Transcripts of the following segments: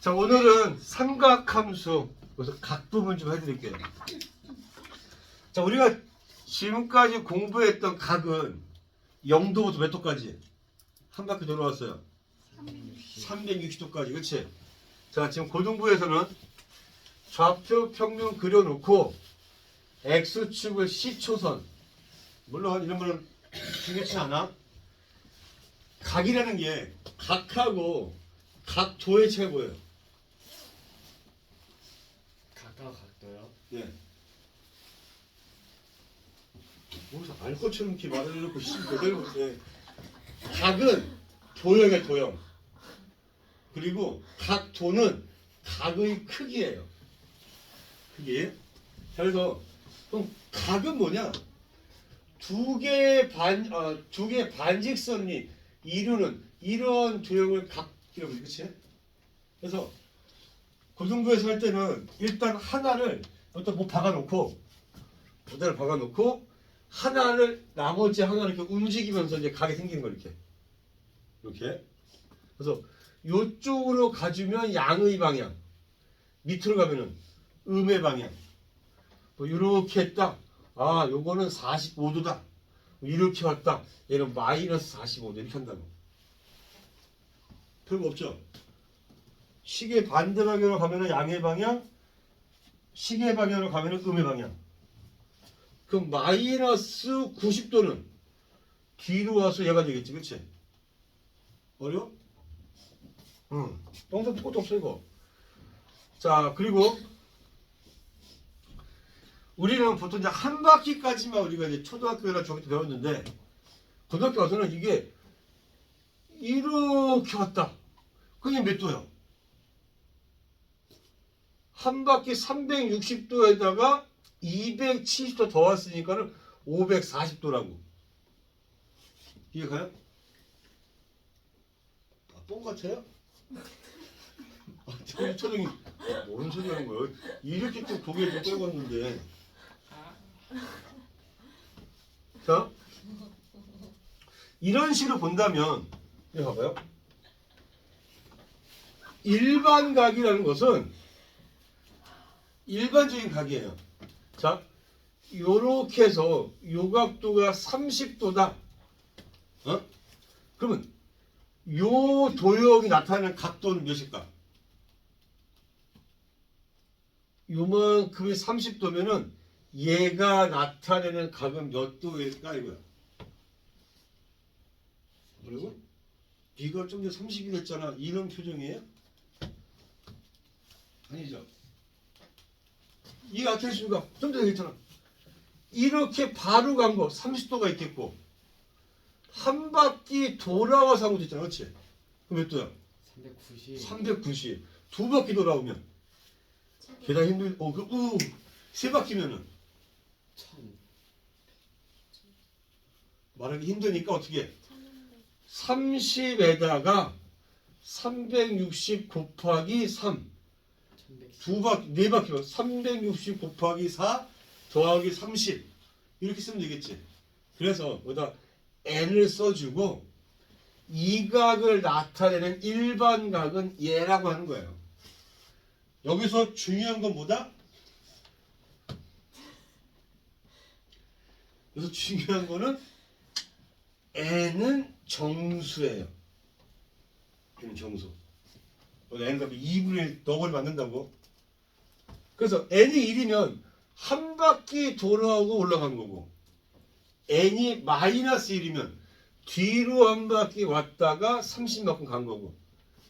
자 오늘은 삼각함수 그래서 각 부분 좀 해드릴게요. 자 우리가 지금까지 공부했던 각은 0도부터 몇 도까지? 한 바퀴 돌아왔어요. 360도까지 그치? 자 지금 고등부에서는 좌표 평면 그려놓고 X축을 C초선 물론 이런 거는 중요치 않아 각이라는 게 각하고 각도의 차이 보여요 각각 각도요? 예. 뭐서 알 것처럼 이렇게 말을 해놓고 씨 그대로 예. 각은 도형의 도형 그리고 각도는 각의 크기예요 크기 자, 그래서 그럼 각은 뭐냐 두 개의 반, 어, 두 개의 반직선이 이루는 이런 도형을 각이라고 그러지 그치? 그래서 고등부에서 할 때는 일단 하나를 어떤 뭐 박아놓고 모델을 박아놓고 하나를 나머지 하나를 이렇게 움직이면서 이제 각이 생기는 거 이렇게. 이렇게. 그래서 요쪽으로 가주면 양의 방향. 밑으로 가면은 음의 방향. 뭐 이렇게 했다. 아 요거는 45도다. 이렇게 왔다. 얘는 마이너스 45도. 이렇게 한다고. 별거 없죠 시계 반대 방향으로 가면은 양의 방향, 시계 방향으로 가면은 음의 방향. 그럼 마이너스 90도는 뒤로 와서 얘가 되겠지, 그렇지? 어려? 응. 동사 것도 없어 이거. 자 그리고 우리는 보통 이제 한 바퀴까지만 우리가 이제 초등학교나 중학교 때 배웠는데 고등학교 와서는 이게 이렇게 왔다. 그게 몇 도야? 한 바퀴 360도에다가 270도 더 왔으니까는 540도라고. 이해 가요? 아, 뽕 같아요? 아, 저기 초등이 뭔 소리 하는 거예요? 이렇게 또 고개를 좀 떨궜는데. 자, 이런 식으로 본다면, 이거 봐봐요. 일반 각이라는 것은 일반적인 각이에요. 자, 요렇게 해서 요 각도가 30도다. 어? 그러면 요 도형이 나타내는 각도는 몇일까? 요만큼이 30도면은 얘가 나타내는 각은 몇 도일까 이거야. 그리고 비가 좀 전에 30이 됐잖아. 이런 표정이에요? 아니죠. 이해 어떻게 했습니까? 좀 전에 했잖아. 이렇게 바로 간 거 30도가 있겠고 한 바퀴 돌아와서 한 것도 있잖아. 그렇지? 그럼 몇 도야? 390 390. 두 바퀴 돌아오면 계단 힘들 어, 그, 우, 세 바퀴면은 1000 말하기 힘드니까 어떻게 해? 30에다가 360 곱하기 3. 1110두 바퀴, 네 바퀴, 360 곱하기 4 더하기 30. 이렇게 쓰면 되겠지. 그래서 여기다 n을 써주고 이 각을 나타내는 일반 각은 얘라고 하는 거예요. 여기서 중요한 건 뭐다? 여기서 중요한 거는 n은 정수예요. 정수. 여기 n 값이 2분의 1 덕을 만든다고. 그래서 n이 1이면 한 바퀴 돌아오고 올라간 거고 n이 마이너스 1이면 뒤로 한 바퀴 왔다가 30만큼 간 거고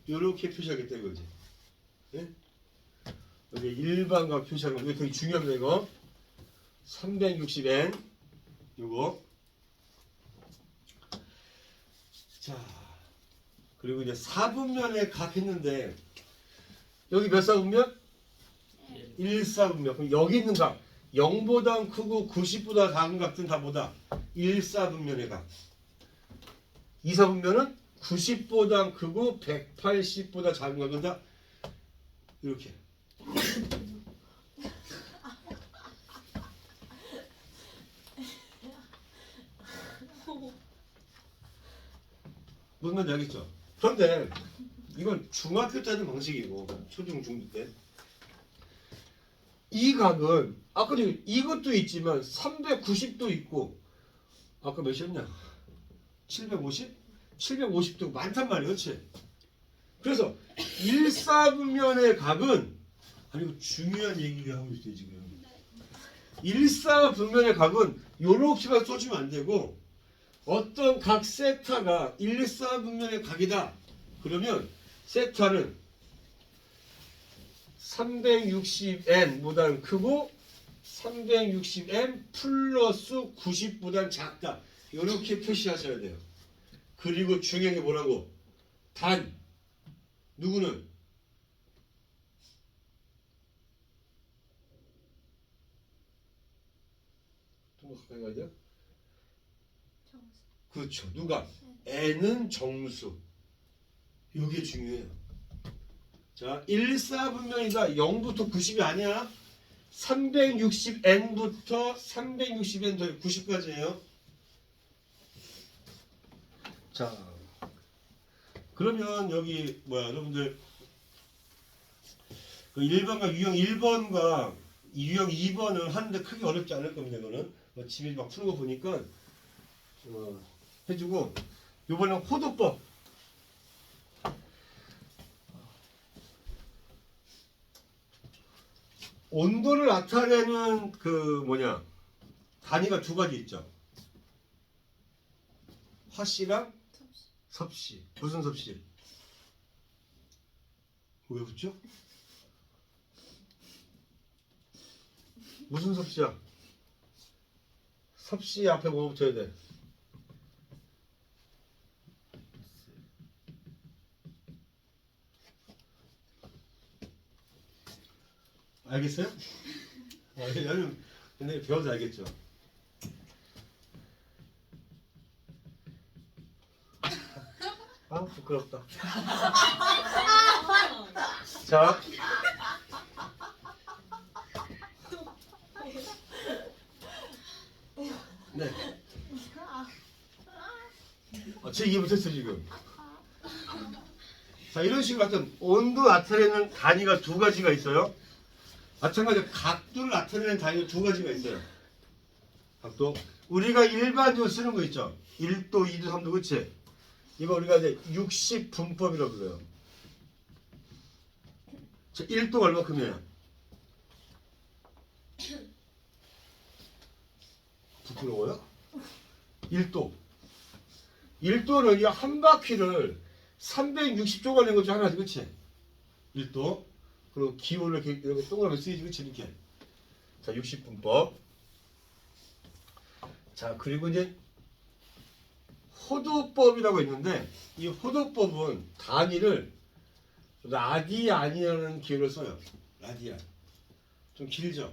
이렇게 표시하겠다 이거지. 예? 여기 일반각 표시하는 거 이거 되게 중요합니다 이거. 360n 이거. 자 그리고 이제 4분면에 각 했는데 여기 몇 사분면? 1사분면. 그럼 여기 있는 각 0보다 크고 90보다 작은 각들은 다 뭐다? 1사분면의 각. 2사분면은 90보다 크고 180보다 작은 각은 다 이렇게. 무슨 말인지 알겠죠? 그런데 이건 중학교 때 하는 방식이고 초중 중부 때. 이 각은 아까도 이것도 있지만 390도 있고 아까 몇이었냐? 750? 750도 많단 말이야, 그렇지? 그래서 일사분면의 각은 아니 이거 중요한 얘기를 하고 있어요 지금. 일사분면의 각은 요렇게만 써주면 안 되고 어떤 각 세타가 일사분면의 각이다. 그러면 세타는 360n보다는 크고 360n 플러스 90보다는 작다. 이렇게 표시하셔야 돼요. 그리고 중요한 게 뭐라고? 단 누구는 좀더 가까이 가야 돼요? 그렇죠. 누가? n은 정수. 이게 중요해요. 자, 1사분면이다. 0부터 90이 아니야. 360n부터 360n 더 90까지예요. 자, 그러면 여기 뭐야, 여러분들 그 1번과 유형 1번과 유형 2번은 하는데 크게 어렵지 않을 겁니다. 이거는 뭐 집에 막 푸는 거 보니까 어, 해주고 이번엔 호도법 온도를 나타내는 그 뭐냐 단위가 두 가지 있죠. 화씨랑 섭씨. 무슨 섭씨? 왜 붙죠? 무슨 섭씨야? 섭씨 앞에 뭐 붙어야 돼? 알겠어요? 아, 여러분 옛날에 배워서 알겠죠? 아 부끄럽다. 자. 네. 아, 제 이해 못했어 지금. 자 이런 식으로 하여튼 온도 나타내는 단위가 두 가지가 있어요. 마찬가지로 각도를 나타내는 단위가 두 가지가 있어요. 각도. 우리가 일반적으로 쓰는 거 있죠. 1도, 2도, 3도, 그치? 이거 우리가 이제 60분법이라고 그래요. 자, 1도가 얼마큼이에요? 부끄러워요? 1도. 1도는 이 한 바퀴를 360조 걸린 것중 하나지, 그치? 1도. 그리고 기호를 이렇게, 이렇게 동그라미 쓰이지, 그치? 이렇게. 자, 60분법. 자, 그리고 이제 호도법이라고 있는데 이 호도법은 단위를 라디안이라는 기호를 써요. 라디안. 좀 길죠?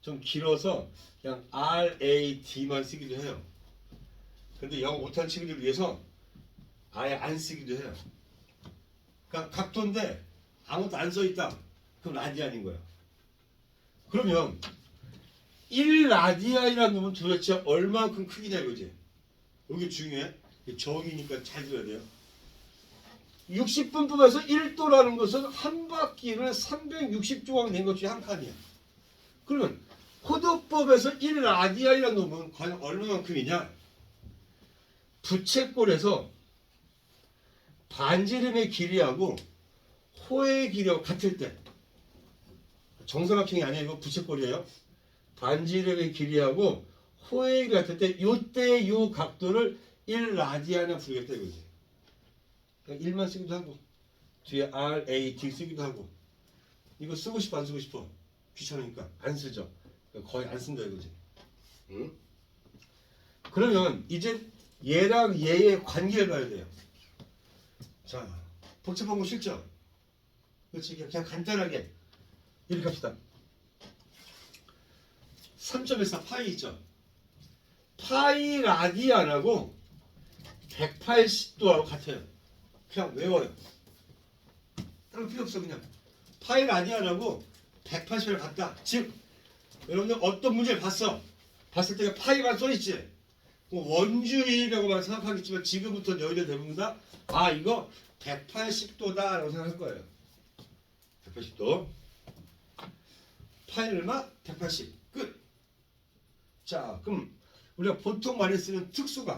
좀 길어서 그냥 RAD만 쓰기도 해요. 근데 영어 못하는 친구들을 위해서 아예 안 쓰기도 해요. 그러니까 각도인데 아무것도 안 써있다. 그럼 라디안인 거야. 그러면 1라디안이라는 놈은 도대체 얼마만큼 크기냐 이거지. 여기 중요해. 정이니까 잘 들어야 돼요. 60분법에서 1도라는 것은 한 바퀴를 360조각 낸 것 중에 한 칸이야. 그러면 호도법에서 1라디안이라는 놈은 과연 얼마만큼이냐? 부채꼴에서 반지름의 길이하고 호의 길이하고 같을 때 정사각형이 아니에요. 이거 부채꼴이에요. 반지름의 길이하고 호의 길이 같을 때 요때 요 각도를 1 라디안에 부르겠다 이거지. 그러니까 1만 쓰기도 하고 뒤에 R, A, D 쓰기도 하고 이거 쓰고 싶어 안 쓰고 싶어? 귀찮으니까 안 쓰죠. 그러니까 거의 안 쓴다 이거지. 응? 그러면 이제 얘랑 얘의 관계를 봐야 돼요. 자, 복잡한 거 싫죠? 그렇지 그냥 간단하게 이렇게 합시다. 3.14 파이 있죠? 파이 라디안하고 180도하고 같아요. 그냥 외워요. 따로 필요 없어 그냥. 파이 라디안하고 180을 같다. 즉 여러분들 어떤 문제를 봤어? 봤을 때 파이만 써있지? 뭐 원주의라고만 생각하겠지만 지금부터 너희들 대부분 다 아 이거 180도다라고 생각할 거예요. 180도. 파이 얼마? 180. 끝. 자, 그럼 우리가 보통 많이 쓰는 특수가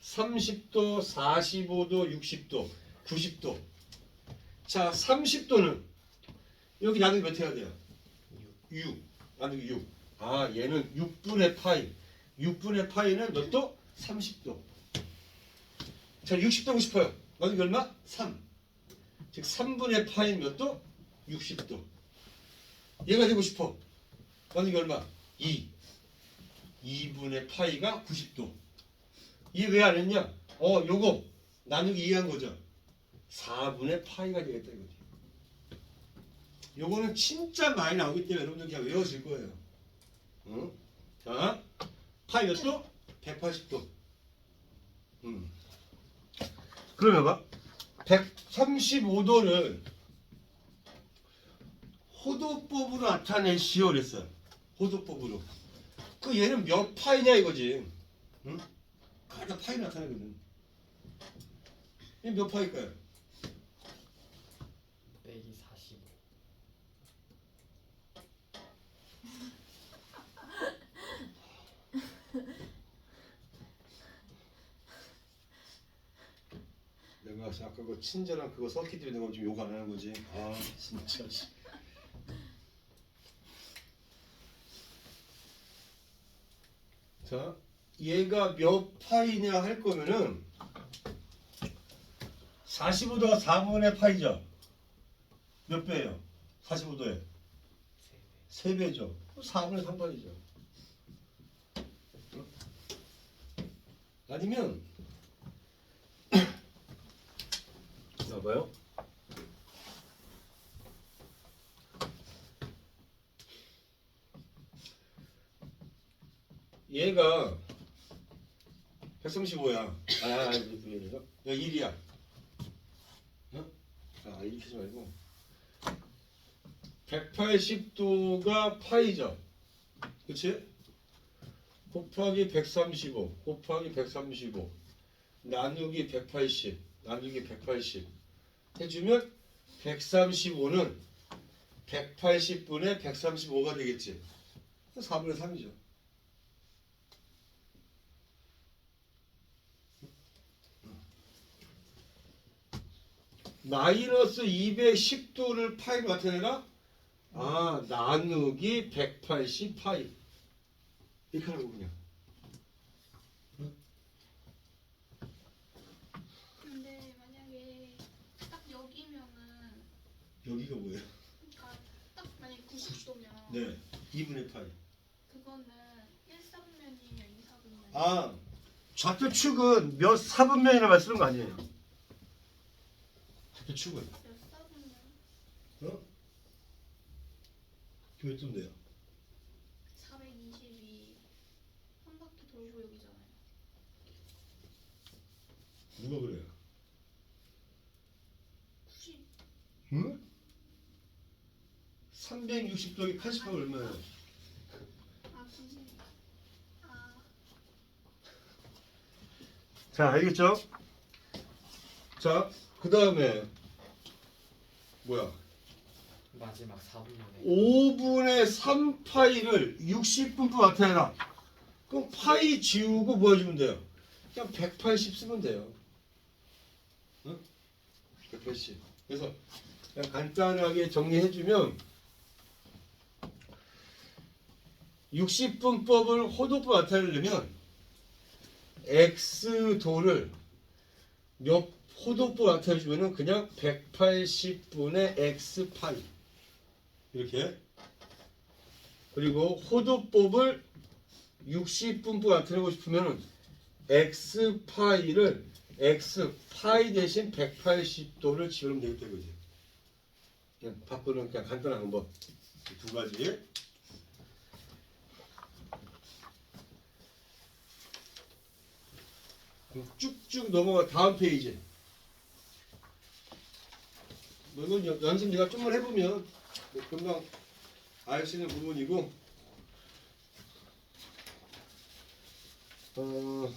30도, 45도, 60도, 90도. 자, 30도는 여기 나누기 몇 해야 돼요? 6. 나누기 6. 아, 얘는 6분의 파이. 6분의 파이는 몇 도? 30도. 자, 60도 하고 싶어요. 나누기 얼마? 3. 즉 3분의 파이 몇 도? 60도. 얘가 되고 싶어. 나누기 얼마? 2. 2분의 파이가 90도. 이해 왜안 했냐? 어, 요거 나누기 2한 거죠. 4분의 파이가 되겠다 이거지. 요거는 진짜 많이 나오기 때문에 여러분들 그냥 외워질 거예요. 응? 자, 파이 몇 도? 180도. 음. 그러면 봐. 135도를 호도법으로 나타내시오 그랬어요. 호도법으로. 그 얘는 몇 파이냐 이거지. 응? 가다 파이 나타내거든. 이몇 파일까요? 빼기 45 내가 아까 그 친절한 그거 섞이지 있는 건좀욕안 하는 거지. 아 진짜. 씨. 자, 얘가 몇 파이냐 할 거면은 45도가 4분의 파이죠. 몇 배예요? 45도에 3배 3배죠. 4분의 3파이죠. 아니면 봐봐요. 얘가 135야. 아, 이게 얘가 여기 1이야. 어? 아, 이렇게 하지 말고 180도가 파이죠. 그치? 곱하기 135 곱하기 135 나누기 180 나누기 180 해주면 135는 180분의 135가 되겠지. 4분의 3이죠. 마이너스 210도를 파이로 나타내라? 아 나누기 180 파이. 이렇게 하라고 그냥 근데 만약에 딱 여기면은 여기가 뭐예요? 그러니까 딱 만약에 90도면 네 2분의 파이 그거는 1사분면이에요 2사분면 아 좌표축은 몇 사분면이나 말 쓰는 거 아니에요 좌표축은 몇 사분면? 어? 그몇 도인데요? 422 한 바퀴 돌고 여기잖아요 누가 그래요? 90 응? 360도에 80가 얼마예요? 아 90. 아자 알겠죠? 자 그 다음에 뭐야 마지막 4분의 5분의 3파이를 60분분 나타내라. 그럼 파이 지우고 뭐 해주면 돼요? 그냥 180 쓰면 돼요. 응? 180. 그래서 그냥 간단하게 정리해주면 60분법을 호도법 나타내려면 x도를 몇 호도법 나타내주면은 그냥 180분의 x파이 이렇게. 그리고 호도법을 60분법 나타내고 싶으면 x파이를 x파이 대신 180도를 지우면 되겠다 그냥 바꾸는 그냥 간단한 방법. 이두 가지 그럼 쭉쭉 넘어가 다음 페이지. 뭐 이건 연- 연습 네가 좀만 해보면 뭐 금방 알 수 있는 부분이고. 어,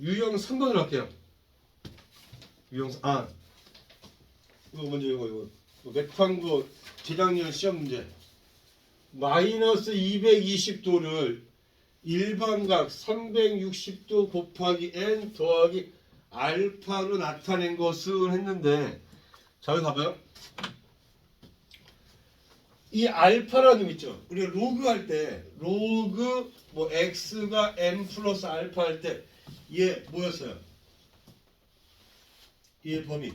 유형 3번으로 할게요. 유형사 아. 이거 먼저 이거 이거. 맥판고 재작년 시험 문제. 마이너스 220도를 일반각 360도 곱하기 n 더하기 알파로 나타낸 것은 했는데 자 여기 봐봐요 이 알파라는 놈 있죠 우리가 로그 할 때 로그 뭐 x가 n 플러스 알파 할 때 얘 뭐였어요? 얘 범위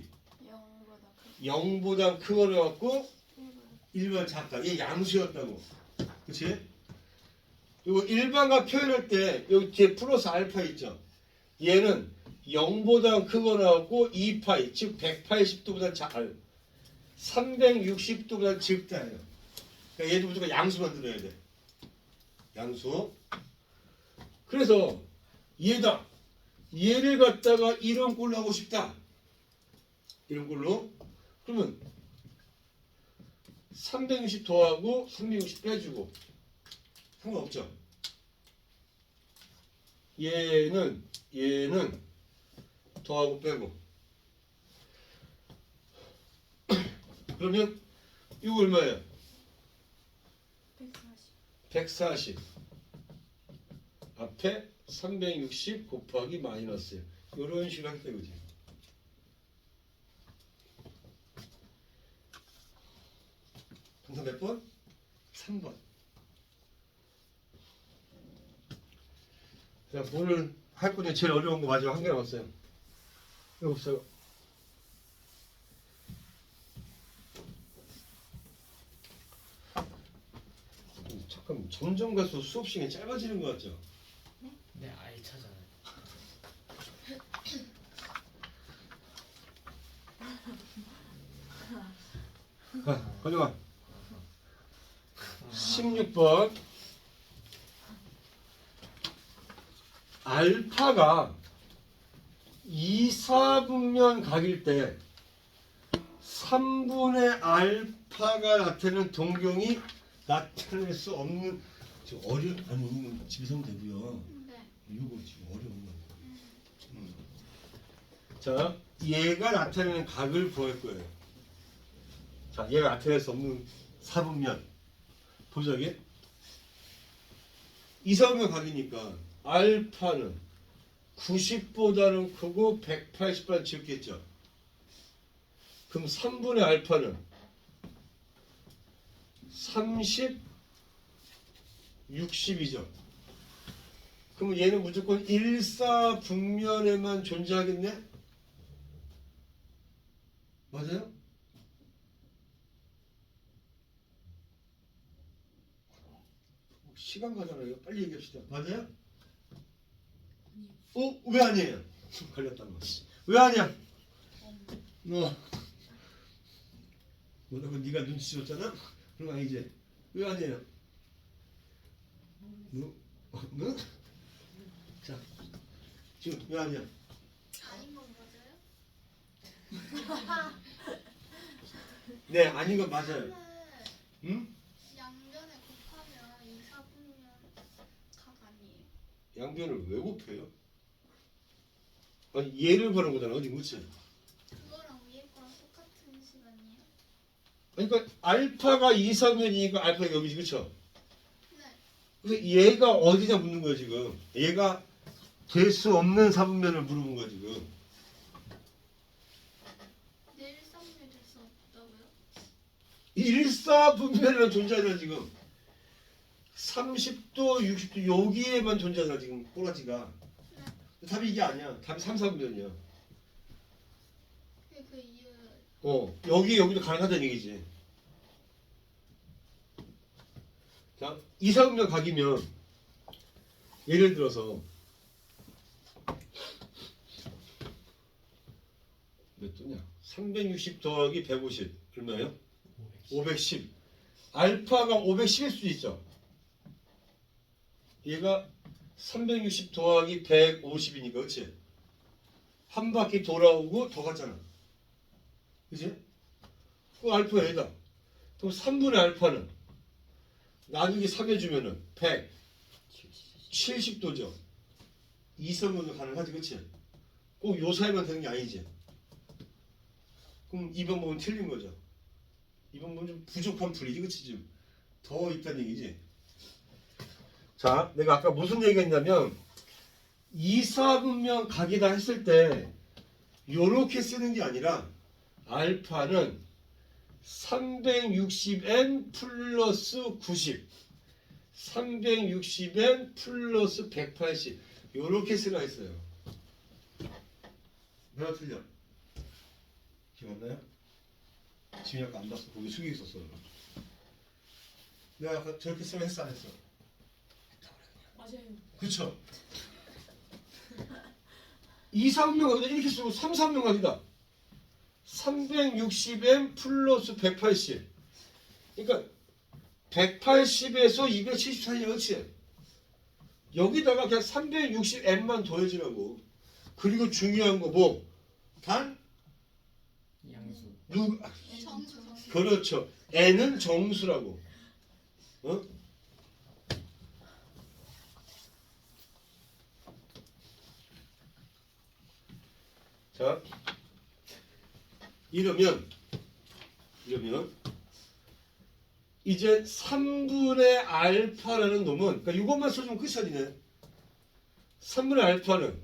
0보다 0보다 크큰 거를 갖고 1보다 1번 작다. 얘 양수였다고. 그치? 그리고 일반과 표현할 때 여기 뒤에 플러스 알파 있죠? 얘는 0보다 큰거 나왔고 2파이 즉 180도보다 작 360도보다 적다예요. 그러니까 얘도 무조건 양수 만들어야 돼. 양수. 그래서 얘다. 얘를 갖다가 이런 꼴로 하고 싶다. 이런 꼴로. 그러면 360 더하고 360 빼주고 상관없죠. 얘는 얘는 더하고 빼고 그러면 이거 얼마예요? 140 140 앞에 360 곱하기 마이너스 이런 식으로 하겠다 이거지. 동사 몇 번? 3번. 자, 오늘 할 건데 제일 어려운 거 마지막 한 개 남았어요. 이거 없어요. 잠깐 점점 갈수록 수업 시간이 짧아지는 것 같죠? 네 알차잖아요. 가, 가져가. 16번. 알파가 2, 4분면 각일 때 3분의 알파가 나타내는 동경이 나타낼 수 없는 지금 어려 아니 이건 집에서 하면 되고요. 네 이거 지금 어려운 거예요. 음. 자, 얘가 나타내는 각을 구할 거예요. 자, 얘가 나타낼 수 없는 사분면. 보자, 이게. 이사분면 각이니까 알파는 90보다는 크고 180보다 적겠죠. 그럼 3분의 알파는 30, 60이죠. 그럼 얘는 무조건 일사분면에만 존재하겠네? 맞아요? 시간 가잖아요. 빨리 얘기합시다. 맞아요? 어? 왜 아니에요? 걸렸다는 거. 왜 아니야? 너 뭐라고 네가 눈치 줬잖아? 그럼 아니지. 왜 아니에요? 너? 어, 너? 자, 지금 왜 아니야? 아닌 건 맞아요? 네, 아닌 건 맞아요. 네. 응? 양변에 곱하면 2, 4분면 각 아니에요 양변을 왜 곱해요? 아니 얘를 거잖아, 어디 그치? 그거랑 위에 거랑 똑같은 시간이에요? 그러니까 알파가 2, 3면이니까 알파가 여기지, 그쵸? 네 그래서 얘가 어디냐 묻는 거야 지금. 얘가 될 수 없는 사분면을 물어본 거야 지금. 내일 3분이 될수 없다고요? 일사분면에만 존재하잖아 지금. 30도, 60도 여기에만 존재하잖아 지금 꼬라지가. 답이 이게 아니야. 답이 3, 4분면이야. 그게 그 이유 어, 여기 여기도 가능하다는 얘기지. 자, 이사분면 각이면 예를 들어서 몇 도냐? 360 더하기 150 얼마예요? 510. 알파가 510일 수도 있죠. 얘가 360 더하기 150이니까 그렇지? 한 바퀴 돌아오고 더 갔잖아. 그지? 그 알파 얘다. 그럼 3분의 알파는 나누기 3 해주면은 70. 170도죠. 2 0 0 0도 가능하지, 그치? 꼭 요 사이만 되는 게 아니지. 그럼 이 방법은 틀린 거죠. 이 방법은 좀 부족한 풀이지, 그치 지금 더 있다는 얘기지. 자, 내가 아까 무슨 얘기했냐면 이사분면 각이다 했을 때 요렇게 쓰는 게 아니라 알파는 360n 플러스 90 360n 플러스 180 요렇게 쓰라 했어요. 내가 틀려. 기억 안 나요? 지금 약간 안 봤어. 거기 숙여 있었어. 내가 저렇게 쓰면 했어 안 했어? 맞아요. 그쵸? 2, 3명 각이다 이렇게 쓰고 3, 3명 각이다 360m 플러스 180 그러니까 180에서 270 사이야 그치? 여기다가 그냥 360m만 더해지라고 그리고 중요한 거 뭐? 단? 양수. 누 정수 정수. 그렇죠 n은 정수라고 어? 자 이러면 이러면 이제 3분의 알파라는 놈은 그러니까 이것만 써주면 끝이네 3분의 알파는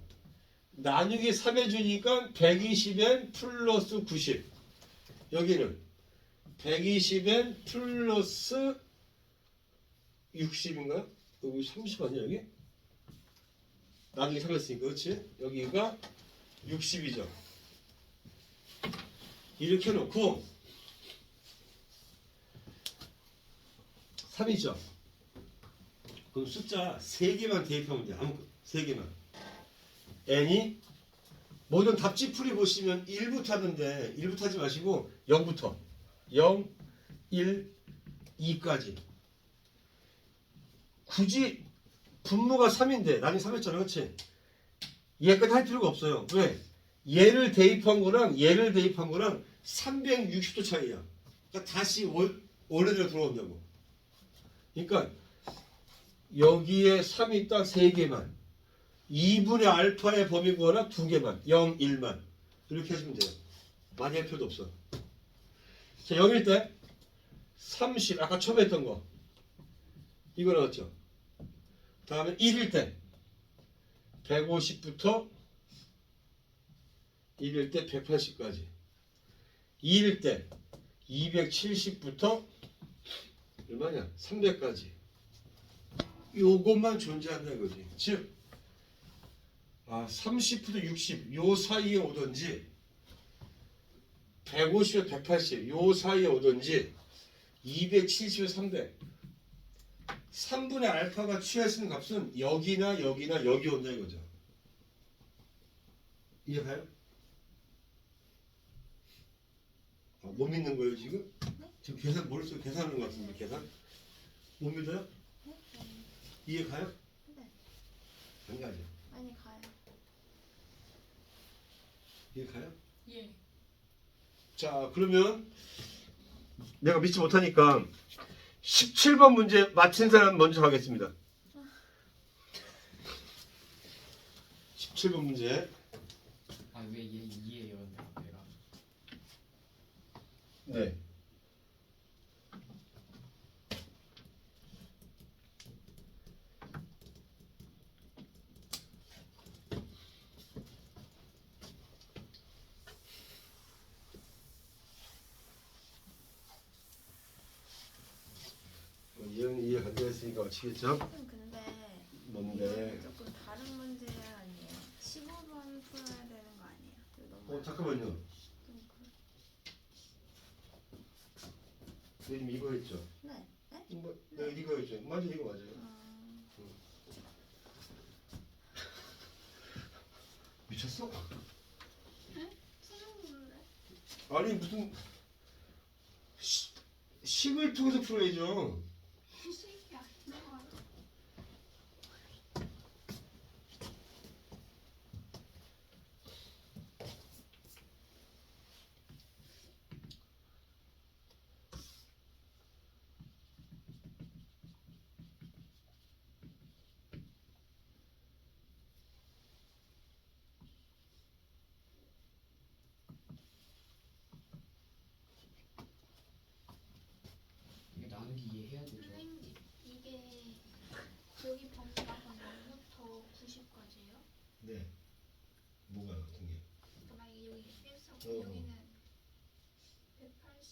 나누기 3 해주니까 120n 플러스 90 여기는 120n 플러스 60인가요? 여기 30 아니야 여기? 나중에 3 했으니까 그렇지? 여기가 60이죠. 이렇게 놓고 3이죠. 그럼 숫자 3개만 대입하면 돼 아무 3개만. n이 모든 답지풀이 보시면 1부터 하는데 1부터 하지 마시고 0부터. 0, 1, 2까지. 굳이 분모가 3인데 나중에 3 했잖아 그렇지? 얘까지 할 필요가 없어요. 왜? 얘를 대입한 거랑 얘를 대입한 거랑 360도 차이야. 그러니까 다시 월, 원래대로 돌아온다고. 그러니까 여기에 3이 딱 3개만. 2분의 알파의 범위 구하라 2개만. 0, 1만. 이렇게 하시면 돼요. 많이 할 필요도 없어. 자 0일 때 30 아까 처음에 했던 거. 이거 나왔죠? 다음에 1일 때 150부터 1일 때 180까지. 2일 때 270부터 얼마냐? 300까지. 요것만 존재한다 이거지. 즉 아, 30부터 60, 요 사이에 오든지 150에서 180, 요 사이에 오든지 270에서 300 3분의 알파가 취할 수 있는 값은 여기나 여기나 여기 온다 이거죠 이해가요? 아, 못 믿는 거예요 지금? 지금 계산 머릿속에 계산하는 것 같은데 계산? 못 믿어요? 이해 가요? 네. 안 가죠 많이 가요. 이해 가요? 예. 자, 그러면 내가 믿지 못하니까 17번 문제 맞힌 사람 먼저 가겠습니다. 17번 문제. 아왜 얘 2예요 내가? 네. 이해는 이해 안 됐으니까 맞히겠죠? 쌤 근데 뭔데? 이거는 조금 다른 문제 아니에요? 15번 풀어야 되는 거 아니에요? 이거 너무 어 잠깐만요. 좀 그- 지금 이거 했죠? 네. 네? 뭐, 내가 이거 했죠? 맞아 이거 맞아요. 어, 미쳤어? 아니 무슨 시, 식을 통해서 풀어야죠.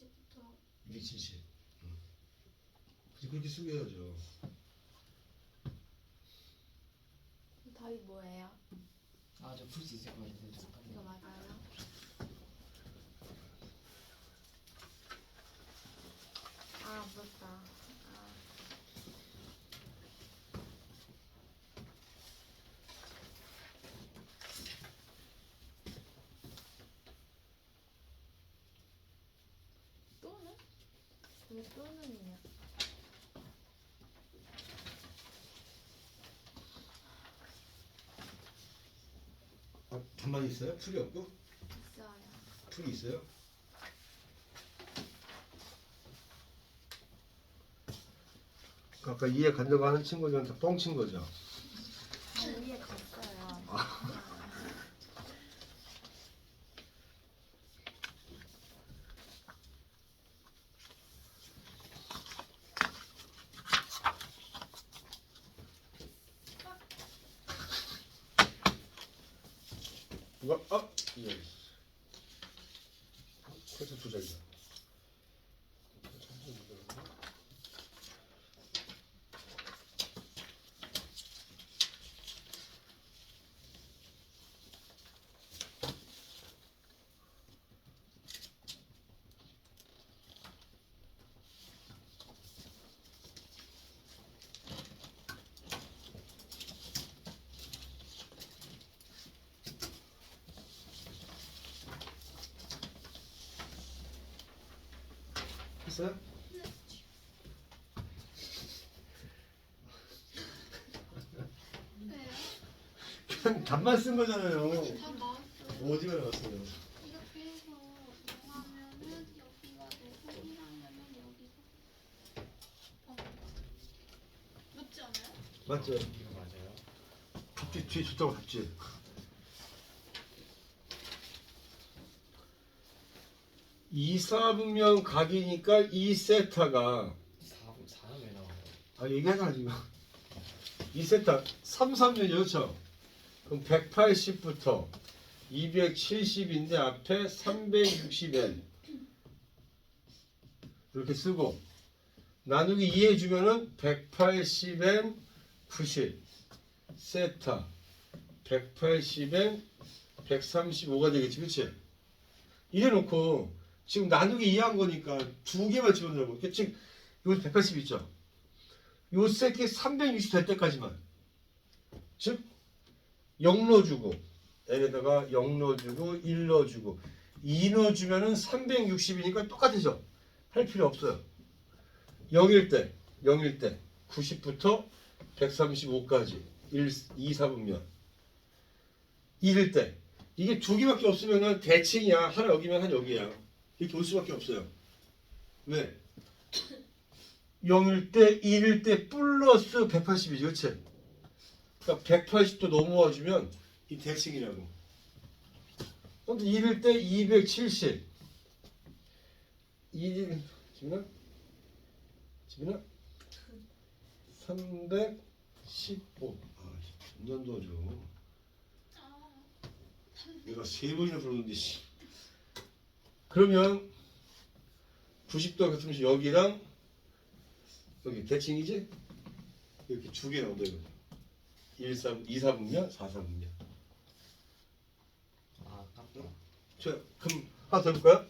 180부터 270. 응. 굳이 그렇게 숙여야죠. 답이 뭐예요? 아 저 풀 수 있을 것 같은데 이거 잠깐만. 맞아요? 아 맞다. 아. 또는? 왜 또는이냐? 아, 반만 있어요? 풀이 없고? 있어요. 풀이 있어요? 아까 이해 간다고 하는 친구들은 다 뻥친 거죠. 아, 위에 갔어요. 이거 아 예. 커서 두 장이다. 그냥 답만 쓴 거잖아요. 다 나왔어요. 나왔어요? 여기가 어. 않아요? 맞죠? 맞아요? 답지 뒤에 좋다고 답지. 이사분면 각이니까 이 세타가 4 4는 왜 나와요? 아 얘기하자 지금 이 세타 3, 3면 그렇죠? 그럼 180부터 270인데 앞에 360n 이렇게 쓰고 나누기 2 해주면은 180n 90 세타 180n 135가 되겠지 그치? 이래 놓고 지금 나누기 2한 거니까 두 개만 집어넣으라고 지금 여기 180 있죠? 요 새끼 360 될 때까지만 즉 0 넣어주고 n에다가 0 넣어주고 1 넣어주고. 2 넣어주면은 360이니까 똑같아져. 할 필요 없어요. 0일 때 0일 때 90부터 135까지. 1, 2, 4분면. 1일 때. 이게 두 개밖에 없으면은 대칭이야. 하나 여기면 하나 여기야. 이렇게 올 수밖에 없어요. 왜? 0일 때, 1일 때 플러스 180이지, 그치? 그러니까 180도 넘어와주면 이 대칭이라고. 근데 1일 때 270. 1일, 지민아? 지민아? 315. 아, 점점 도와줘. 내가 세 번이나 부르는데, 씨. 그러면 90도 같으면 여기랑 여기 대칭이지? 이렇게 두 개 나온다 이거. 1, 3, 2, 4분면, 4, 4분면. 아 아깝다. 저 그럼 하나 더 해볼까요?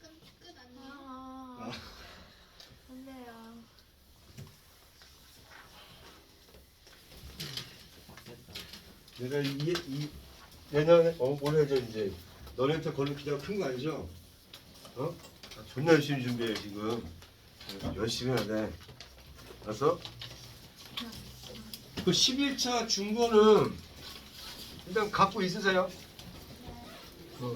끝, 끝 아니에요? 아, 안 돼요. 됐다. 내가 이, 이 내년에 어, 올해 저 이제 너네한테 걸릴 기대가 큰 거 아니죠? 어? 아, 존나 열심히 준비해 지금. 어, 열심히 해야 돼. 알았어? 그 11차 중고는 일단 갖고 있으세요. 어.